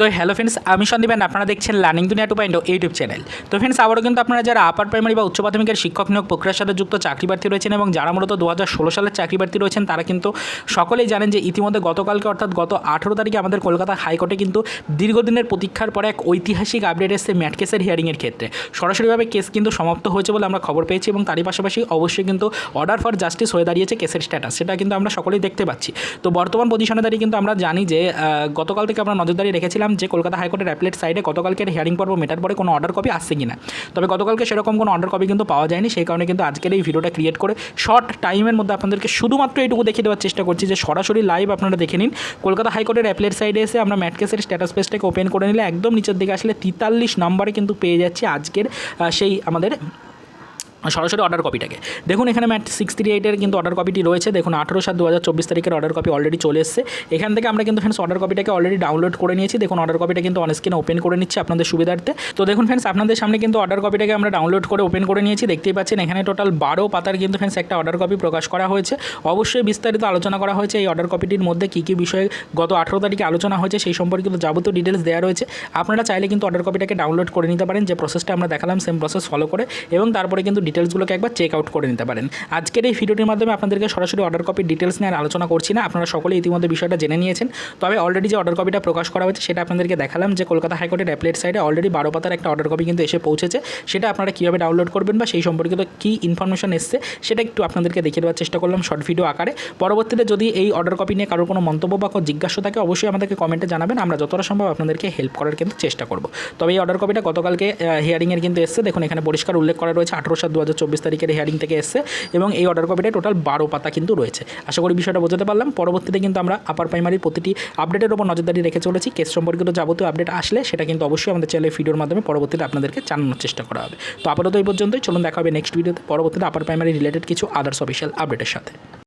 তো hello friends আমি Sandeep and আপনারা দেখছেন learning Duniya two point YouTube channel তো ফ্রেন্ডস আবারও কিন্তু আপনারা যারা আপার প্রাইমারি বা উচ্চ প্রাথমিকের শিক্ষক নিয়োগ প্রক্রিয়ার সাথে যুক্ত চাকরি প্রার্থী রয়েছেন এবং যারা মূলত দু হাজার ষোলো সালের চাকরি প্রার্থী রয়েছেন, তারা কিন্তু সকলেই জানেন যে ইতিমধ্যে গতকালকে অর্থাৎ গত আঠেরো তারিখে আমাদের কলকাতা হাইকোর্টে কিন্তু দীর্ঘদিনের প্রতীক্ষার পরে এক ঐতিহাসিক আপডেট এসেছে ম্যাট কেসের হিয়ারিংয়ের ক্ষেত্রে। সরাসরিভাবে কেস কিন্তু সমাপ্ত হয়েছে বলে আমরা খবর পেয়েছি এবং তারই পাশাপাশি অবশ্যই কিন্তু অর্ডার ফর জাস্টিস হয়ে দাঁড়িয়েছে কেসের স্ট্যাটাস সেটা কিন্তু আমরা সকলেই দেখতে পাচ্ছি। তো বর্তমান পজিশনে দাঁড়িয়ে কিন্তু আমরা জানি যে গতকাল থেকে আমরা নজরদারি রেখেছিলাম যে কলকাতা হাইকোর্টের অ্যাপলেট সাইডে গতকালকের হিয়ারিং পর্ব মেটার পরে কোনো অর্ডার কপি আসছে কিনা। তবে গতকালকে সেরকম কোনো অর্ডার কপি কিন্তু পাওয়া যায়নি, সেই কারণে কিন্তু আজকের এই ভিডিওটা ক্রিয়েট করে শর্ট টাইমের মধ্যে আপনাদেরকে শুধুমাত্র এইটুকু দেখিয়ে দেওয়ার চেষ্টা করছি যে সরাসরি লাইভ আপনারা দেখে নিন। কলকাতা হাইকোর্টের অ্যাপলেট সাইডে এসে আমরা ম্যাট কেসের স্ট্যাটাস পেজটাকে ওপেন করে নিলে একদম নিচের দিকে আসলে তেতাল্লিশ নম্বরে কিন্তু পেয়ে যাচ্ছি আজকের সেই আমাদের সরাসরি অর্ডার কপিটাকে দেখুন এখানে ম্যাট সিক্স থ্রি এইটের কিন্তু অর্ডার কপিটি রয়েছে। দেখুন আঠেরো সাত দু হাজার চব্বিশ তারিখের অর্ডার কপি অলরেডি চলে এসেছে। এখান থেকে আমরা কিন্তু ফ্রেন্ডস অর্ডার কপিটাকে অলরেডি ডাউনলোড করে নিয়েছি। দেখুন অর্ডার কপিটা কিন্তু অন স্ক্রিনে ওপেন করে নিচ্ছি আপনাদের সুবিধার্থে। তো দেখুন ফ্রেন্ডস আপনাদের সামনে কিন্তু অর্ডার কপিটাকে আমরা ডাউনলোড করে ওপেন করে নিয়েছি। দেখতেই পাচ্ছেন এখানে টোটাল বারো পাতার কিন্তু ফ্রেন্ডস একটা অর্ডার কপি প্রকাশ করা হয়েছে। অবশ্যই বিস্তারিত আলোচনা করা হয়েছে এই অর্ডার কপিটির মধ্যে কী কী বিষয়ে গত আঠেরো তারিখে আলোচনা হয়েছে সেই সম্পর্কিত যাবতীয় ডিটেলস দেওয়া রয়েছে। আপনারা চাইলে কিন্তু অর্ডার কপিটাকে ডাউনলোড করে নিতে পারেন। যে প্রসেসটা আমরা দেখালাম সেম প্রসেস ফলো করে। এবং তারপরে কিন্তু ডিটেলসগুলোকে একবার চেক আউট করে নিতে পারেন। আজকের এই ভিডিওটির মাধ্যমে আপনাদেরকে সরাসরি অর্ডার কপির ডিটেলস নিয়ে আলোচনা করছি না। আপনারা সকলে ইতিমধ্যে বিষয়টা জেনে নিয়েছেন। তবে অলরেডি যে অর্ডার কপিটা প্রকাশ করা হয়েছে, সেটা আপনাদেরকে দেখালাম যে কলকাতা হাইকোর্টের অ্যাপলেট সাইডে অলরেডি বারো পাতার একটা অর্ডার কপি কিন্তু এসে পৌঁছেছে। সেটা আপনারা কীভাবে ডাউনলোড করবেন বা সেই সম্পর্কিত কী ইনফরমেশন এসছে, সেটা একটু আপনাদেরকে দেখিয়ে দেওয়ার চেষ্টা করলাম শর্ট ভিডিও আকারে। পরবর্তীতে যদি এই অর্ডার কপি নিয়ে কারোর কোনো মন্তব্য বা কোনো জিজ্ঞাসা থাকে, অবশ্যই আমাদেরকে কমেন্টে জানাবেন। আমরা যতটা সম্ভব আপনাদেরকে হেল্প করার কিন্তু চেষ্টা করব। তবে এই অর্ডার কপিটা গতকালকে হিয়ারিংয়ের কিন্তু এসছে। দেখুন, এখানে পরিষ্কার উল্লেখ করা রয়েছে। আঠেরো সাত দু হাজার চব্বিশ তারিখের হেয়ারিং থেকে এসছে এবং এই অর্ডার কপিটা টোটাল বারো পাতা কিন্তু রয়েছে। আশা করি বিষয়টা বোঝাতে পারলাম। পরবর্তীতে কিন্তু আমরা আপার প্রাইমারির প্রতিটি আপডেটের ওপর নজরদারি রেখে চলেছি। কেস সম্পর্কিত যাবতীয় আপডেট আসলে সেটা কিন্তু অবশ্যই আমাদের চ্যানেলের ভিডিওর মাধ্যমে পরবর্তীতে আপনাদেরকে জানানোর চেষ্টা করা হবে। তো আপাতত এই পর্যন্তই। চলুন দেখা হবে নেক্সট ভিডিওতে পরবর্তীতে আপার প্রাইমারি রিলেটেড কিছু আদার্স অফিসিয়াল আপডেটের সাথে।